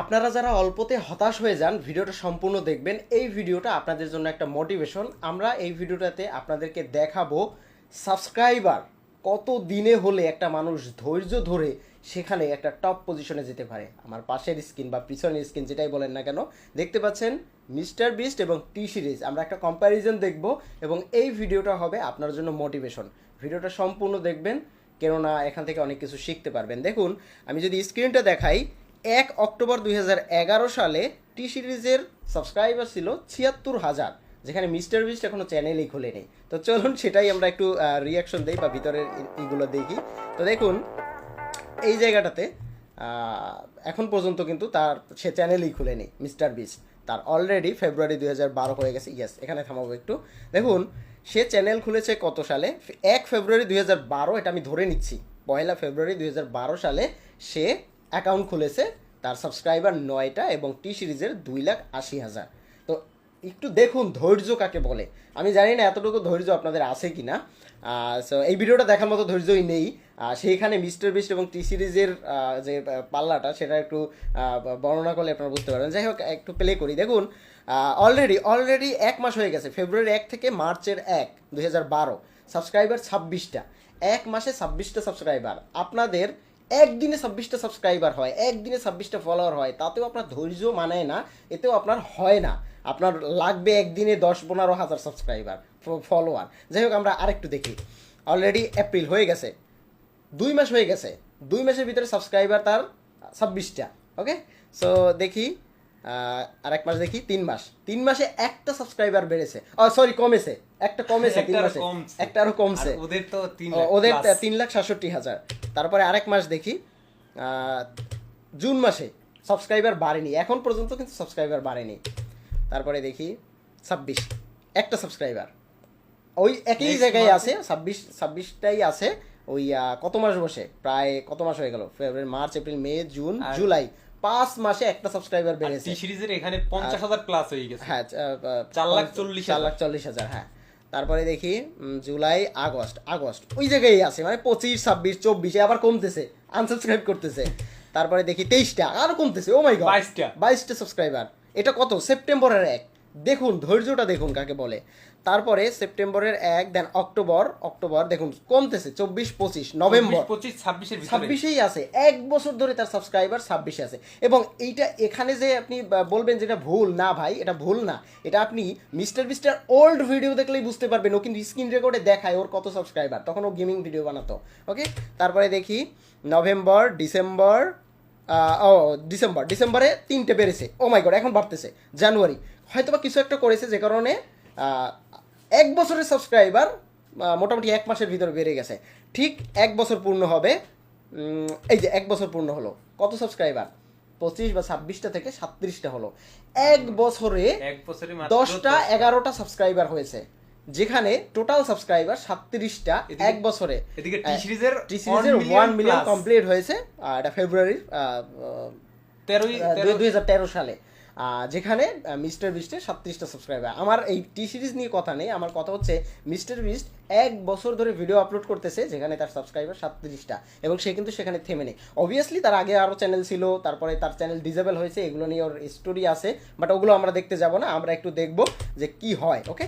আপনারা যারা অল্পতে হতাশ হয়ে যান, ভিডিওটা সম্পূর্ণ দেখবেন। এই ভিডিওটা আপনাদের জন্য একটা মোটিভেশন আমরা এই ভিডিওটাতে আপনাদেরকে দেখাবো সাবস্ক্রাইবার কত দিনে হলে একটা মানুষ ধৈর্য ধরে সেখানে একটা টপ পজিশনে যেতে পারে। আমার পাশের স্ক্রিন বা পিছনের স্ক্রিন যেটাই বলেন না কেন, দেখতে পাচ্ছেন মিস্টার বিস্ট এবং টি সিরিজ। আমরা একটা কম্প্যারিজন দেখব এবং এই ভিডিওটা হবে আপনার জন্য মোটিভেশন ভিডিওটা সম্পূর্ণ দেখবেন, কেননা এখান থেকে অনেক কিছু শিখতে পারবেন। দেখুন, আমি যদি স্ক্রিনটা দেখাই এক অক্টোবর দুই হাজার এগারো সালে টি সিরিজের সাবস্ক্রাইবার ছিল ছিয়াত্তর হাজার, যেখানে মিস্টার বিস্ট এখনও চ্যানেলই খুলে নেই তো চলুন সেটাই আমরা একটু রিয়াকশন দিই বা ভিতরের ইগুলো দেখি। তো দেখুন, এই জায়গাটাতে এখন পর্যন্ত কিন্তু তার, সে চ্যানেলই খুলে নেই মিস্টার বিস্ট। তার অলরেডি ফেব্রুয়ারি দুই হাজার বারো হয়ে গেছে। ইয়েস এখানে থামাবো একটু। দেখুন, সে চ্যানেল খুলেছে কত সালে? এক ফেব্রুয়ারি দুই হাজার বারো, এটা আমি ধরে নিচ্ছি। পয়লা ফেব্রুয়ারি দুই হাজার বারো সালে সে অ্যাকাউন্ট খুলেছে তার সাবস্ক্রাইবার নয়টা এবং টি সিরিজের দুই লাখ আশি হাজার। তো একটু দেখুন ধৈর্য কাকে বলে। আমি জানি না এতটুকু ধৈর্য আপনাদের আছে কি না সো এই ভিডিওটা দেখার মতো ধৈর্যই নেই। সেইখানে মিস্টার বিস্ট এবং টি সিরিজের যে পাল্লাটা সেটা একটু বর্ণনা করলে আপনারা বুঝতে পারবেন। যাই হোক, একটু প্লে করি। দেখুন অলরেডি অলরেডি এক মাস হয়ে গেছে। ফেব্রুয়ারি এক থেকে মার্চের এক বারো। সাবস্ক্রাইবার ছাব্বিশটা। এক মাসে ছাব্বিশটা সাবস্ক্রাইবার। আপনাদের একদিনে ছাব্বিশটা সাবস্ক্রাইবার হয়, একদিনে ছাব্বিশটা ফলোয়ার হয়, তাতেও আপনার ধৈর্য মানায় না, এতেও আপনার হয় না। আপনার লাগবে একদিনে দশ, পনেরো হাজার সাবস্ক্রাইবার ফলোয়ার যাই হোক, আমরা আরেকটু দেখি। অলরেডি এপ্রিল হয়ে গেছে। দুই মাস হয়ে গেছে। দুই মাসের ভিতরে সাবস্ক্রাইবার তার ছাব্বিশটা ওকে সো দেখি। আর এক মাস দেখি তিন মাস। তিন মাসে একটা সাবস্ক্রাইবার বেড়েছে। সরি কমেছে। একটা কমেছে তিন মাসে। একটা আরও কমছে। ওদের তো ওদের তিন লাখ সাতষট্টি হাজার। তারপরে আরেক মাস দেখি জুন মাসে সাবস্ক্রাইবার বাড়েনি। এখন পর্যন্ত কিন্তু সাবস্ক্রাইবার বাড়েনি। তারপরে দেখি ছাব্বিশ। একটা সাবস্ক্রাইবার ওই একই জায়গায় আছে ছাব্বিশ ছাব্বিশটাই আছে। ওই কত মাস বসে? প্রায় কত মাস হয়ে গেল? February March April May June July. পাঁচ মাসে একটা সাবস্ক্রাইবার বেড়েছে। টি সিরিজের এখানে পঞ্চাশ হাজার প্লাস হয়ে গেছে। হ্যাঁ চার লাখ চল্লিশ চার লাখ চল্লিশ হাজার হ্যাঁ। তারপরে দেখি জুলাই আগস্ট আগস্ট। ওই জায়গায় আছে মানে পঁচিশ ছাব্বিশ চব্বিশে আবার কমতেছে আনসাবস্ক্রাইব করতেছে। তারপরে দেখি তেইশটা আরও কমতেছে ও মাই গড 22টা। বাইশটা সাবস্ক্রাইবার এটা কত? সেপ্টেম্বরের এক। দেখুন ধৈর্যটা দেখুন কাকে বলে। তারপরে সেপ্টেম্বরের এক দেন অক্টোবর অক্টোবর দেখুন কমতেছে চব্বিশ পঁচিশ নভেম্বর। পঁচিশ ছাব্বিশের ছাব্বিশেই আছে। এক বছর ধরে তার সাবস্ক্রাইবার ছাব্বিশে আছে। এবং এইটা এখানে যে আপনি বলবেন যেটা ভুল না ভাই এটা ভুল না। এটা আপনি মিস্টার মিস্টার ওল্ড ভিডিও দেখলেই বুঝতে পারবেন। ও কিন্তু স্ক্রিন রেকর্ডে দেখায় ওর কত সাবস্ক্রাইবার তখন ও গেমিং ভিডিও বানাতো। ওকে তারপরে দেখি নভেম্বর ডিসেম্বর ও ডিসেম্বর। ডিসেম্বরে তিনটে বেড়েছে। ও মাই গড এখন বাড়তেছে জানুয়ারি। হয়তো বা কিছু একটা করেছে যে কারণে এক বছরের সাবস্ক্রাইবার মোটামুটি এক মাসের ভিতরে বেড়ে গেছে। ঠিক এক বছর পূর্ণ হবে। এই যে এক বছর পূর্ণ হলো। কত সাবস্ক্রাইবার পঁচিশ বা ছাব্বিশটা থেকে সাতত্রিশটা হলো। এক বছরে এক বছরে দশটা এগারোটা সাবস্ক্রাইবার হয়েছে। যেখানে টোটাল সাবস্ক্রাইবার সাতত্রিশটা এক বছরে। এদিকে টি সিরিজের ওয়ান মিলিয়ন কমপ্লিট হয়েছে। এটা ফেব্রুয়ারির তেরোই দুই হাজার তেরো সালে। যেখানে মিস্টার বিস্টের সাতত্রিশটা সাবস্ক্রাইবার আমার এই টি সিরিজ নিয়ে কথা নেই আমার কথা হচ্ছে মিস্টার বিস্ট এক বছর ধরে ভিডিও আপলোড করতেছে যেখানে তার সাবস্ক্রাইবার সাতত্রিশটা এবং সে কিন্তু সেখানে থেমে নেই। অবভিয়াসলি তার আগে আরও চ্যানেল ছিল তারপরে তার চ্যানেল ডিজেবল হয়েছে এগুলো নিয়ে ওর স্টোরি আছে বাট ওগুলো আমরা দেখতে যাব না আমরা একটু দেখব যে কি হয় ওকে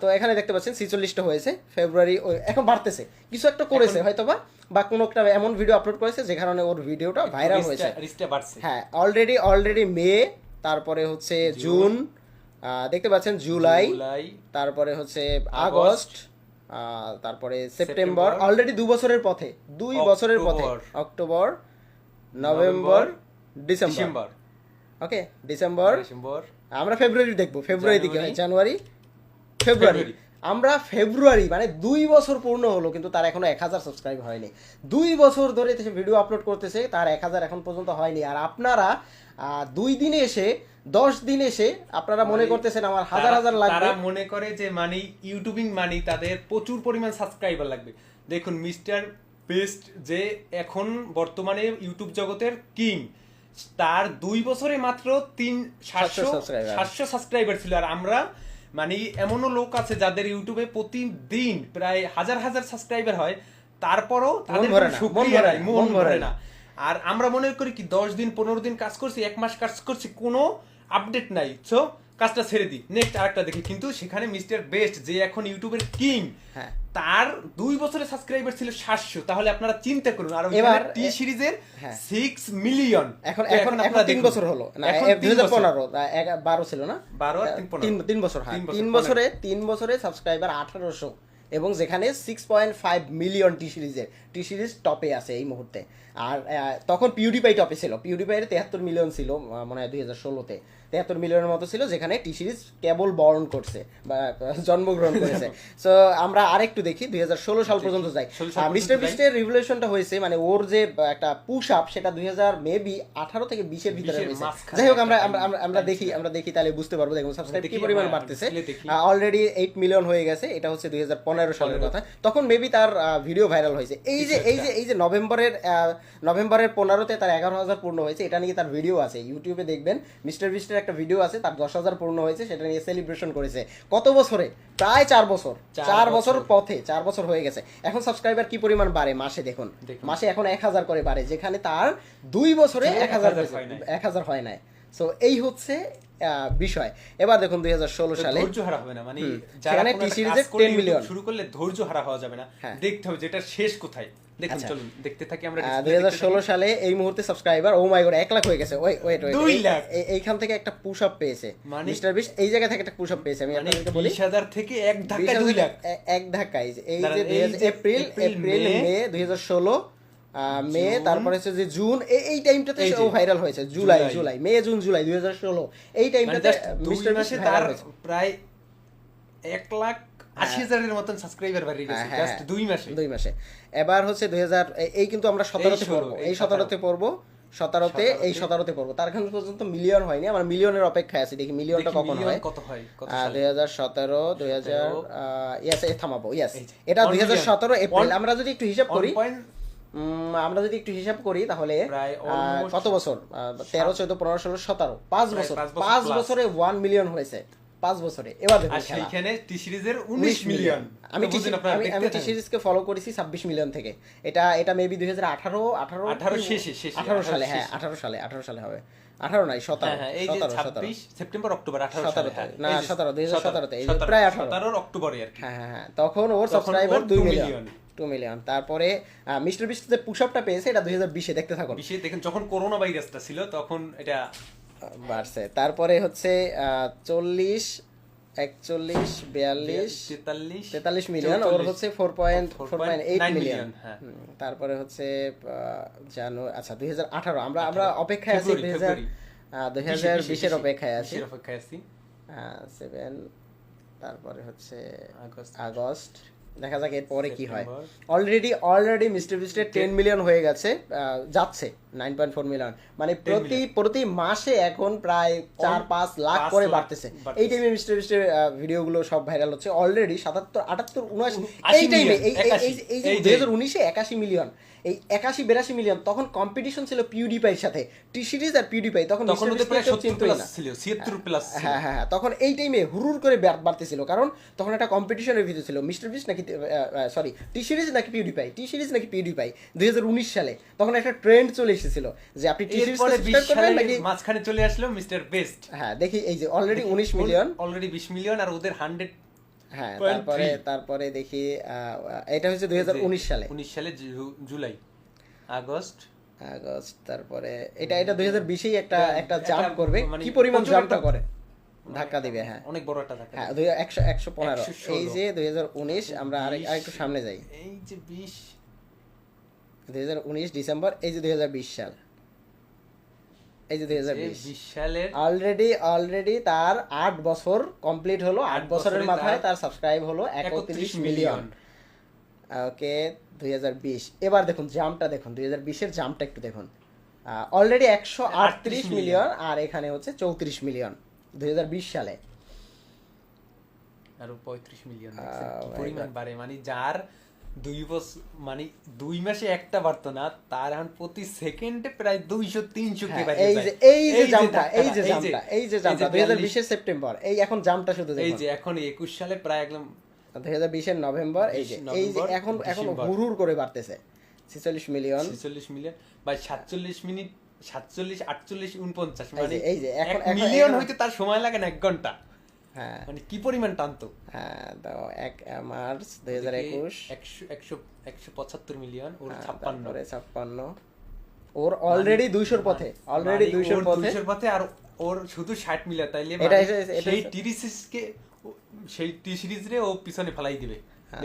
তো এখানে দেখতে পাচ্ছেন ছিচল্লিশটা হয়েছে ফেব্রুয়ারি এখন বাড়তেছে। কিছু একটা করেছে হয়তো বা বা কোনো একটা এমন ভিডিও আপলোড করেছে যে কারণে ওর ভিডিওটা ভাইরাল হয়েছে। হ্যাঁ অলরেডি অলরেডি মে তারপরে হচ্ছে জুন। দেখতে পাচ্ছেন জুলাই তারপরে হচ্ছে আগস্ট। তারপরে সেপ্টেম্বর। অলরেডি দু বছরের পথে দুই বছরের পথে October. November December. Okay December. আমরা ফেব্রুয়ারি দেখব ফেব্রুয়ারি দিকে জানুয়ারি। ফেব্রুয়ারি। আমরা ফেব্রুয়ারি মানে দুই বছর পূর্ণ হলো কিন্তু তার এখনও এক হাজার সাবস্ক্রাইব হয়নি। দুই বছর ধরে ভিডিও আপলোড করতেছে তার এক হাজার এখন পর্যন্ত হয়নি। আর আপনারা দুই দিনে এসে দশ দিন এসে আপনারা মনে মানে করতেছেন আমার হাজার হাজার লাগবে। তারা মনে করে যে মানে ইউটিউবিং মানে তাদের প্রচুর পরিমাণ সাবস্ক্রাইবার লাগবে। দেখুন মিস্টার বেস্ট যে এখন বর্তমানে ইউটিউব জগতের কিং তার দুই বছরে মাত্র তিন সাতশো সাতশো সাবস্ক্রাইবার ছিল। আর আমরা মানে এমনও লোক আছে যাদের ইউটিউবে প্রতিদিন প্রায় হাজার হাজার সাবস্ক্রাইবার হয় তারপরও তাদের মন ভরে না, ভরে ভরে না। আর আমরা মনে করি কি দশ দিন পনেরো দিন কাজ করছি এক মাস কাজ করছি কোনো আপডেট নাই। সো কাজটা ছেড়ে দিই। নেক্সট আরেকটা দেখি কিন্তু সেখানে মিস্টার বেস্ট যে এখন ইউটিউবের কিং হ্যাঁ। তার দুই বছরের সাবস্ক্রাইবার ছিল সাতশো। তাহলে আপনারা চিন্তা করুন আর এবার টি সিরিজের। সিক্স মিলিয়ন এখন এখন এখন তিন বছর হলো। দুই হাজার পনেরো বারো ছিল না? বারো তিন তিন তিন বছর হ্যাঁ। তিন বছর, তিন। বছরে তিন বছরে সাবস্ক্রাইবার আঠারোশো। এবং যেখানে six point five million T সিরিজের টি সিরিজ টপে আছে এই মুহূর্তে। আর তখন পিউডিপাই টপে ছিল। পিউডিপাইয়ের তেহাত্তর মিলিয়ন ছিল মনে হয় দুই হাজার ষোলোতে। তেহাত্তর মিলিয়নের মতো ছিল যেখানে টি সিরিজ কেবল বরণ করছে বা জন্মগ্রহণ করেছে। সো আমরা আরেকটু দেখি দুই হাজার ষোলো সাল পর্যন্ত যাই। মিস্টার বিস্টের রিভলিউশনটা হয়েছে মানে ওর যে একটা পুশ আপ সেটা দুই হাজার মেবি আঠারো থেকে বিশের ভিতরে 20 হয়েছে যাই হোক আমরা আমরা দেখি আমরা দেখি তাহলে বুঝতে পারব। দেখুন সাবস্ক্রাইব কি পরিমাণ বাড়তেছে। অলরেডি এইট মিলিয়ন হয়ে গেছে এটা হচ্ছে দুই হাজার পনেরো সালের কথা। তখন মেবি তার ভিডিও ভাইরাল হয়েছে। এই যে এই যে এই যে নভেম্বরের নভেম্বরের পনেরোতে তার এগারো হাজার পূর্ণ হয়েছে এটা নিয়ে তার ভিডিও আছে। ইউটিউবে দেখবেন মিস্টার বিস্টের একটা ভিডিও আছে তার দশ হাজার পূর্ণ হয়েছে সেটা নিয়ে সেলিব্রেশন করেছে। কত বছরে? প্রায় চার বছর। চার বছর। পথে চার বছর হয়ে গেছে। এখন সাবস্ক্রাইবার কি পরিমাণ বাড়ে মাসে দেখুন। মাসে এখন এক হাজার করে বাড়ে যেখানে তার দুই বছরে এক হাজার 1000 এক হাজার হয় নাই। সো এই হচ্ছে বিষয়। এবার দেখুন দুই হাজার ষোলো সালে ধৈর্য হারা হবে না মানে যারা সেখানে টি একটা সিরিজে কাজ করে 10 মিলিয়ন। শুরু করলে ধৈর্য হারা হওয়া যাবে না। হ্যাঁ। দেখতে হবে যেটা শেষ কোথায়। দেখুন আচ্ছা। চলুন দেখতে থাকি আমরা দুই হাজার ষোলো সালে এই মুহূর্তে সাবস্ক্রাইবার ও মাই গড এক লাখ হয়ে গেছে। ওয়েট ওয়েট দুই লাখ। এইখান থেকে একটা পুশ আপ পেয়েছে। মানে- মিস্টার বিশ এই জায়গা থেকে একটা পুশ আপ পেয়েছে আমি মানে বলি। বিশ হাজার থেকে এক ধাক্কা দুই লাখ। এক ধাক্কা এই যে এপ্রিল এপ্রিল, মে দুই হাজার ষোলো মে তারপরে হচ্ছে যে জুন এই টাইমটাতে ও ভাইরাল হয়েছে July July. May June July দুই হাজার ষোলো। এই টাইমটাতে মিস্টার বিশ মাসে তার প্রায় এক লাখ আশি হাজারের মতন সাবস্ক্রাইবার বাড়িয়ে গেছে জাস্ট। দুই মাসে। দুই মাসে। এবার হচ্ছে দুই হাজার এই কিন্তু আমরা সতেরোতে পড়ব। এই সতেরোতে পড়ব সতেরোতে এই সতেরোতে। সতেরোতে পড়ব। তার এখন পর্যন্ত মিলিয়ন হয়নি আমার মিলিয়নের অপেক্ষায় আছি দেখি মিলিয়নটা কখন হয়? দুই হাজার সতেরো দুই হাজার ইয়াস থামাবো ইয়াস এটা দুই হাজার সতেরো এপ্রিল আমরা যদি একটু হিসাব করি 1 আমরা যদি একটু হিসাব করি তাহলে কত বছর? তেরো চোদ্দ পনেরো ষোলো সতেরো। পাঁচ বছর। পাঁচ বছর ওয়ান মিলিয়ন হয়েছে। পাঁচ বছরে। এবার টি সিরিজের 19 19 মিলিয়ন আমি আমি টি সিরিজকে ফলো করেছি ছাব্বিশ মিলিয়ন থেকে। এটা এটা মেবি দুই হাজার আঠারো আঠারো 18 শেষে, শেষে, আঠারো সালে হ্যাঁ আঠারো সালে আঠারো সালে হবে। আঠারো নাই সতেরো হ্যাঁ হ্যাঁ এই যে সতেরো সতেরো। সেপ্টেম্বর অক্টোবর 18 সতেরো হ্যাঁ, না, এই যে 17 2017 তে, এই যে 17 প্রায় 18 17 অক্টোবরে হ্যাঁ হ্যাঁ তখন ওর সাবস্ক্রাইবার দুই 2 মিলিয়ন মিলিয়ন। টু মিলিয়ন তারপরে মিস্টার বিস্ট যে পুশ আপটা পেয়েছে এটা দুই হাজার বিশে দেখতে থাকুন। বিশেষ দেখেন যখন করোনা ভাইরাসটা ছিল তখন এটা বাড়ছে। তারপরে হচ্ছে চল্লিশ একচল্লিশ বিয়াল্লিশ 43 তেতাল্লিশ মিলিয়ন ওর হচ্ছে four point four point eight million. তারপরে হচ্ছে জানো আচ্ছা দুই হাজার আঠারো। আমরা আমরা অপেক্ষায় আছি দুই হাজার দুই হাজার বিশের অপেক্ষায় আছি। অপেক্ষায় আছি। সেভেন তারপরে হচ্ছে আগস্ট। আগস্ট। দেখা যাক এরপরে কি হয়। অলরেডি অলরেডি মিস্টার বিস্টের টেন মিলিয়ন হয়ে গেছে আহ, যাচ্ছে। নাইন পয়েন্ট ফোর মিলিয়ন মানে প্রতি প্রতি মাসে এখন প্রায় চার পাঁচ লাখ করে বাড়তেছে। এই টাইমে মিস্টার ভিডিওগুলো সব ভাইরাল হচ্ছে। অলরেডি সাতাত্তর আটাত্তর উনআশি এই টাইমে এই যে দুই হাজার উনিশে একাশি মিলিয়ন এই একাশি বেরাশি মিলিয়ন তখন কম্পিটিশন ছিল পিউডিপাইয়ের সাথে। টি সিরিজ আর পিউডিপাই তখন তখন মিস্টার ওদের প্রায় বিস্টকে কেউ 70 চিনতই প্লাস না। ছিল 76 প্লাস ছিল। হ্যাঁ হ্যাঁ হ্যাঁ তখন এই টাইমে হুরুর করে বাড়তেছিল। কারণ তখন একটা কম্পিটিশনের ভিতরে ছিল। মিস্টার বিস নাকি সরি টি সিরিজ নাকি পিউডিপাই টি সিরিজ নাকি পিউডিপাই দুই হাজার উনিশ সালে। তখন একটা ট্রেন্ড চলে এসেছিল যে আপনি টি সিরিজ এরপরে 20 করবেন সালে নাকি মাঝখানে চলে আসলো মিস্টার বেস্ট। হ্যাঁ দেখি এই যে অলরেডি উনিশ মিলিয়ন অলরেডি 20 মিলিয়ন আর ওদের 100 হ্যাঁ তারপরে তারপরে দেখি এটা হচ্ছে সালে। 19 সালে জুলাই আগস্ট। আগস্ট তারপরে এটা এটা একটা একটা জাম্প করবে। মানে কি পরিমাণ জাম্পটা করে? ধাক্কা দিবে হ্যাঁ। অনেক বড় একটা ধাক্কা হ্যাঁ দুই একশো একশো পনেরো 116 এই যে দুই হাজার উনিশ আমরা আরেক আরেকটু সামনে যাই। এই যে 20 দুই হাজার উনিশ ডিসেম্বর এই যে দুই হাজার বিশ সাল। এই যে দুই হাজার বিশ। সালের অলরেডি অলরেডি তার আট বছর কমপ্লিট হলো আট বছরের মাথায় তার সাবস্ক্রাইব হলো 31 একত্রিশ মিলিয়ন ওকে দুই হাজার বিশ। এবার দেখুন জাম্পটা দেখুন দুই হাজার বিশের জাম্পটা একটু দেখুন। অলরেডি একশো আটত্রিশ মিলিয়ন আর এখানে হচ্ছে চৌত্রিশ মিলিয়ন দুই হাজার বিশ সালে। আর 35 মিলিয়ন Oh পরিমাণ বাড়ে। মানে যার দুই বছর মানে দুই মাসে একটা বাড়তো না তার এখন প্রতি সেকেন্ডে প্রায় দুইশো তিনশো হ্যাঁ, এই যে এই যে ধাক্কাটা, এই যে জাম্পটা এই যে জাম্পটা দুই হাজার বিশের সেপ্টেম্বর এই এখন জাম্পটা শুধু এই যে এখন একুশ সালে প্রায় একদম দুই হাজার বিশের নভেম্বর এই যে এই যে এখন এখন। হুড় করে বাড়তেছে। ছেচল্লিশ মিলিয়ন। ছেচল্লিশ মিলিয়ন বা সাতচল্লিশ মিনিট সাতচল্লিশ আটচল্লিশ উনপঞ্চাশ মানে এই যে, এখন- মিলিয়ন হইতে তার সময় লাগে না এক ঘণ্টা। হ্যাঁ। মানে কি পরিমাণ টানতো হ্যাঁ তো এক মার্চ দুই হাজার একুশ। একশো একশো একশো পঁচাত্তর মিলিয়ন ওর হ্যাঁ, ছাপ্পান্ন। ছাপ্পান্ন। ওর অলরেডি দুইশোর পথে অলরেডি মানে দুইশোর পথে। দুইশোর পথে আর ওর শুধু ষাট মিলিয়ন তাইলে মানে সেই সিরিজকে সেই টি সিরিজ রে ও পিছনে ফেলাই দিবে। হ্যাঁ,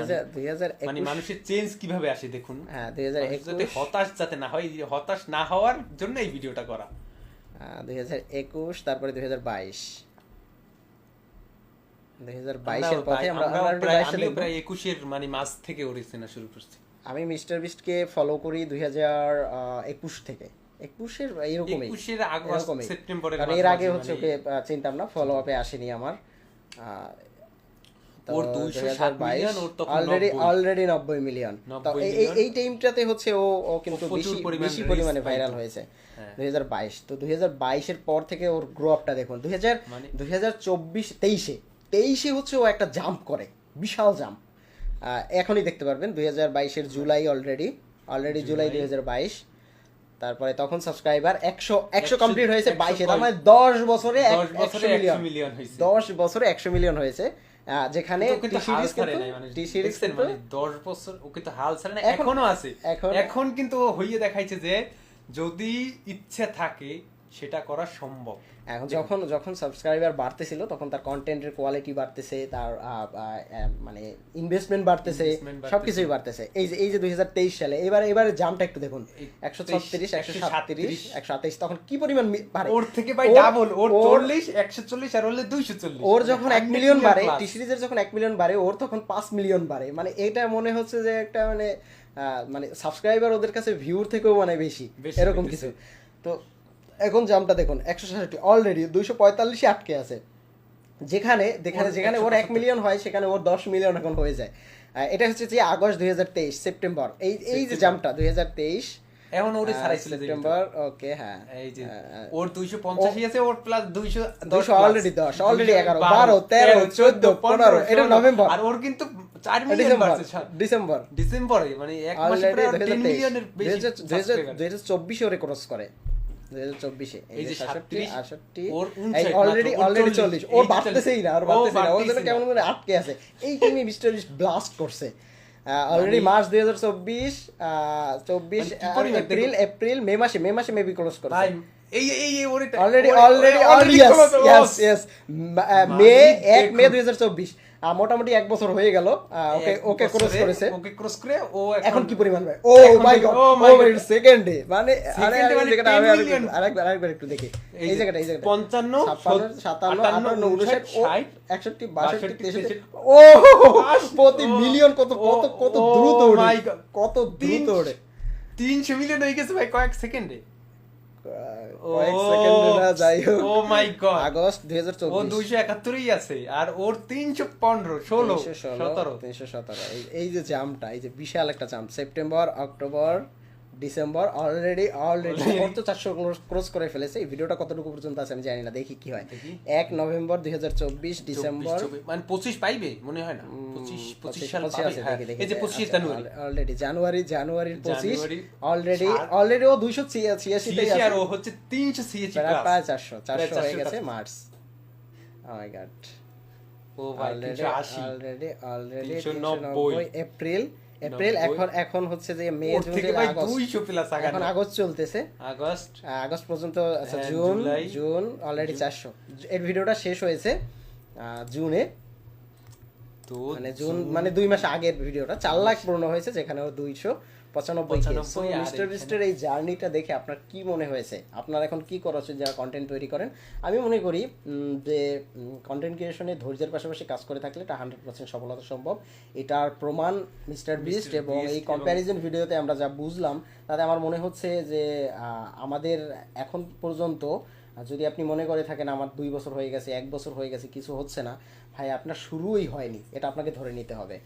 মানে- মানে মানুষের চেঞ্জ কীভাবে আসে দেখুন। হ্যাঁ যাতে হতাশ যাতে না হয় হতাশ না হওয়ার জন্য এই ভিডিওটা করা। দুই হাজার একুশ তারপরে দুই হাজার বাইশ। দুই হাজার বাইশের আমরাও পথে আমরা আমরাও প্রায়- বাইশটা আমিও দেখব। প্রায় একুশের মানে মাস থেকে ওর সিনেমা শুরু করছি। আমি মিস্টার বিস্টকে ফলো করি থেকে। একুশের এরকমই একুশের আগস্ট এরকমই। সেপ্টেম্বরের এর আগে হচ্ছে মানে- ওকে চিনতাম না ফলো আপে আসেনি আমার। ওর 207 মিলিয়ন, ওর তখন অলরেডি অলরেডি নব্বই মিলিয়ন এই- টাইমটাতে হচ্ছে ও ও কিন্তু বেশি বেশি পরিমাণে ভাইরাল হয়েছে হ্যাঁ। দুই হাজার বাইশ তো দুই হাজার বাইশের পর থেকে ওর গ্রো আপটা দেখুন। দুই হাজার মানে- দুই হাজার চব্বিশ তেইশে তেইশে হচ্ছে ও একটা জাম্প করে বিশাল জাম্প এখনই দেখতে পারবেন দুই হাজার বাইশের জুলাই অলরেডি অলরেডি জুলাই দুই হাজার বাইশ। তারপরে তখন সাবস্ক্রাইবার একশো একশো কমপ্লিট হয়েছে বাইশে তার মানে দশ বছরে একশো মিলিয়ন। দশ বছরে একশো মিলিয়ন হয়েছে। যেখানে টি সিরিজ কিন্তু মানে টি সিরিজ কিন্তু মানে দশ বছর ও কিন্তু হাল ছাড়ে না এখনও আছে। এখন- এখন কিন্তু হইয়ে দেখাইছে যে যদি ইচ্ছে থাকে সেটা করা সম্ভব। এখন যখন যখন সাবস্ক্রাইবার বাড়তেছিল তখন তার কন্টেন্টের কোয়ালিটি বাড়তেছে তার মানে ইনভেস্টমেন্ট বাড়তেছে Investment বাড়তেছে। এই যে এই যে দুই হাজার তেইশ সালে এবার এবারে জামটা একটু দেখুন। একশো ছত্রিশ একশো সাতত্রিশ। একশো আঠাইশ তখন কি পরিমাণ বাড়ে? ওর থেকে ভাই ডাবল ওর চল্লিশ একশো চল্লিশ আর হলে দুইশো চল্লিশ। ওর যখন এক মিলিয়ন বাড়ে। টি সিরিজের যখন এক মিলিয়ন বাড়ে ওর তখন পাঁচ মিলিয়ন বাড়ে। মানে এটা মনে হচ্ছে যে একটা মানে মানে সাবস্ক্রাইবার ওদের কাছে ভিউর থেকেও মানে বেশি এরকম কিছু। তো এখন জামটা দেখুন একশো সাতষট্টি অলরেডি দুইশো পঁয়তাল্লিশে আটকে আছে। যেখানে যেখানে যেখানে ওর এক মিলিয়ন হয় সেখানে ওর দশ মিলিয়ন এখন হয়ে যায়। এটা হচ্ছে যে আগস্ট দুই হাজার তেইশ সেপ্টেম্বর। এই এই যে জামটা দুই হাজার তেইশ। এখন ওরে ছাড়াইছিল সেপ্টেম্বর ওকে হ্যাঁ। এই যে ওর দুইশো পঞ্চাশি আছে ওর প্লাস দুইশো দুইশো already দশ, already এগারো, বারো, তেরো, চোদ্দ, পনেরো, এটা নভেম্বর। আর ওর কিন্তু চার মিলিয়ন ডিসেম্বর ডিসেম্বর। মানে এক মাসে প্রায় মিলিয়নের বেশি ওরে ক্রস করে। চব্বিশে এই যে সাতষট্টি 37, আটষট্টি ওর 59 অলরেডি অলরেডি চল্লিশ। ওর বাড়তেছেই না ওর ও না। ওর জন্য কেমন করে আটকে আছে। এই টিমে মিস্টার ব্লাস্ট করছে। অলরেডি মার্চ দুই হাজার চব্বিশ চব্বিশ মানে এপ্রিল এপ্রিল মে মাসে মে মাসে মেবি ক্লোজ করছে। এই এই এই already already already yes yes May এক মে দুই হাজার চব্বিশ। মোটামুটি এক বছর হয়ে গেল ওকে ওকে ক্রস করেছে। ওকে ক্রস করে ও এখন কি পরিমাণ ভাই? Oh my god oh oh my. সেকেন্ডে মানে আরে আরে মানে জায়গাটা আমি আরেকবার আরেকবার একটু দেখি। এই জায়গাটা এই জায়গাটা। 55, 56 57 58, 58 59 60, 61 62, 62 63 63 ও প্রতি মিলিয়ন কত কত কত oh দ্রুত ওড়ে। কত দ্রুত ওড়ে। তিনশো মিলিয়ন হয়ে গেছে ভাই কয়েক সেকেন্ডে কয়েক সেকেন্ডে না যাই হোক। ও মাই গড আগস্ট দুই হাজার ও চব্বিশ দুইশো একাত্তরই আছে আর ওর তিনশো পনেরো ষোলো সতেরো। তিনশো সতেরো। এই যে জামটা এই যে বিশাল একটা jam. September October December already already. তো চারশো ক্রস করে ফেলেছে। এই ভিডিওটা কতটুকু পর্যন্ত আছে আমি জানি না দেখি কি হয়। এক নভেম্বর দুই হাজার চব্বিশ ডিসেম্বর মানে পঁচিশ পাইবে মনে হয় না। দেখি, পঁচিশ জানুয়ারি। অলরেডি জানুয়ারি জানুয়ারির পঁচিশ অলরেডি অলরেডি ও দুইশো হচ্ছে তিনশো সিএসি প্রায় চারশো চারশো হয়ে গেছে March my god oh already already already April April এখন এখন হচ্ছে যে মে জুন প্লাস এখন আগস্ট চলতেছে। আগস্ট আগস্ট পর্যন্ত আচ্ছা জুন জুন অলরেডি চারশো। এর ভিডিওটা শেষ হয়েছে জুনে তো মানে জুন মানে দুই মাস আগের ভিডিওটা। চার লাখ পূর্ণ হয়েছে যেখানে দুইশো। পঁচানব্বই কে মিস্টার বিস্টের এই জার্নিটা দেখে আপনার কি মনে হয়েছে? আপনার এখন কি করা উচিত যারা কন্টেন্ট তৈরি করেন? আমি মনে করি যে কন্টেন্ট ক্রিয়েশনে ধৈর্যের পাশাপাশি কাজ করে থাকলে এটা হান্ড্রেড পার্সেন্ট সফলতা সম্ভব। এটার প্রমাণ মিস্টার বিস্ট এবং এই কম্প্যারিজন ভিডিওতে আমরা যা বুঝলাম তাতে আমার মনে হচ্ছে যে আমাদের এখন পর্যন্ত যদি আপনি মনে করে থাকেন আমার দুই বছর হয়ে গেছে এক বছর হয়ে গেছে কিছু হচ্ছে না ভাই আপনার শুরুই হয়নি এটা আপনাকে ধরে নিতে হবে।